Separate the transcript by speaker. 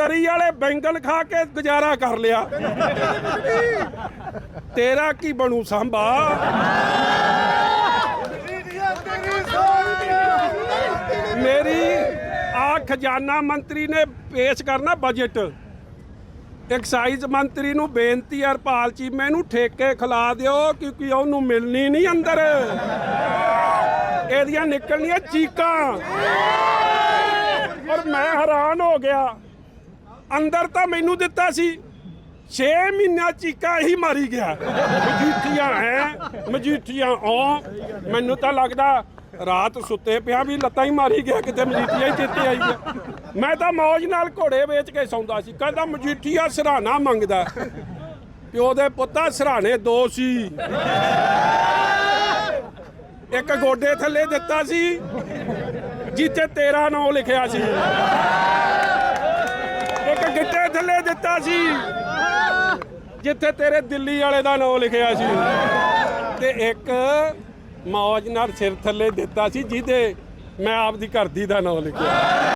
Speaker 1: ਤਰੀ ਵਾਲੇ ਬੈਂਗਲ ਖਾ ਕੇ ਗੁਜ਼ਾਰਾ ਕਰ ਲਿਆ। ਤੇਰਾ ਕੀ ਬਣੂ ਸਾਂਭਾ? ਮੇਰੀ ਆ ਖਜ਼ਾਨਾ ਮੰਤਰੀ ਨੇ ਪੇਸ਼ ਕਰਨਾ ਬਜਟ ਐਕਸਾਈਜ਼ ਮੰਤਰੀ ਨੂੰ ਬੇਨਤੀ ਹਰਪਾਲ ਚੀਮੇ ਨੂੰ ਠੇਕੇ ਖਿਲਾ ਦਿਓ ਕਿਉਂਕਿ ਉਹਨੂੰ ਮਿਲਣੀ ਨਹੀਂ ਅੰਦਰ। ਇਹਦੀਆਂ ਨਿਕਲਣੀਆਂ ਚੀਕਾਂ। ਔਰ ਮੈਂ ਹੈਰਾਨ ਹੋ ਗਿਆ। ਅੰਦਰ ਤਾਂ ਮੈਨੂੰ ਦਿੱਤਾ ਸੀ। 6 ਮਹੀਨਾ ਚੀਕਾ ਹੀ ਮਾਰੀ ਗਿਆ। ਮਜੀਠੀਆਂ ਹੈ, ਮਜੀਠੀਆਂ ਆ ਮੈਨੂੰ ਤਾਂ ਲੱਗਦਾ ਰਾਤ ਸੁੱਤੇ ਪਿਆ ਵੀ ਲੱਤਾਂ ਹੀ ਮਾਰੀ ਗਿਆ, ਕਿਤੇ ਮਜੀਠੀਆਂ ਹੀ ਚੇਤੇ ਆਈ ਗਿਆ ਮੈਂ ਤਾਂ ਮੌਜ ਨਾਲ ਘੋੜੇ ਵੇਚ ਕੇ ਸੌਂਦਾ ਸੀ। ਕਹਿੰਦਾ, ਮਜੀਠੀਆ ਸਰਾਣਾ ਮੰਗਦਾ। ਪਿਓ ਦੇ ਪੁੱਤਾ ਸਰਾਣੇ ਦੋ ਸੀ। ਇੱਕ ਗੋਡੇ ਥੱਲੇ ਦਿੱਤਾ ਸੀ, ਜਿੱਥੇ ਤੇਰਾ ਨਾਮ ਲਿਖਿਆ ਸੀ। ਥੱਲੇ ਦਿੱਤਾ ਸੀ। ਜਿੱਥੇ ਤੇਰੇ ਦਿੱਲੀ ਵਾਲੇ ਦਾ ਨਾਮ ਲਿਖਿਆ ਸੀ। ਤੇ ਇੱਕ ਮੌਜ ਨਾਲ ਸਿਰ ਥੱਲੇ ਦਿੱਤਾ ਸੀ, ਜਿਹਦੇ ਮੈਂ ਆਪਦੀ ਘਰਦੀ ਦਾ ਨਾਮ ਲਿਖਿਆ।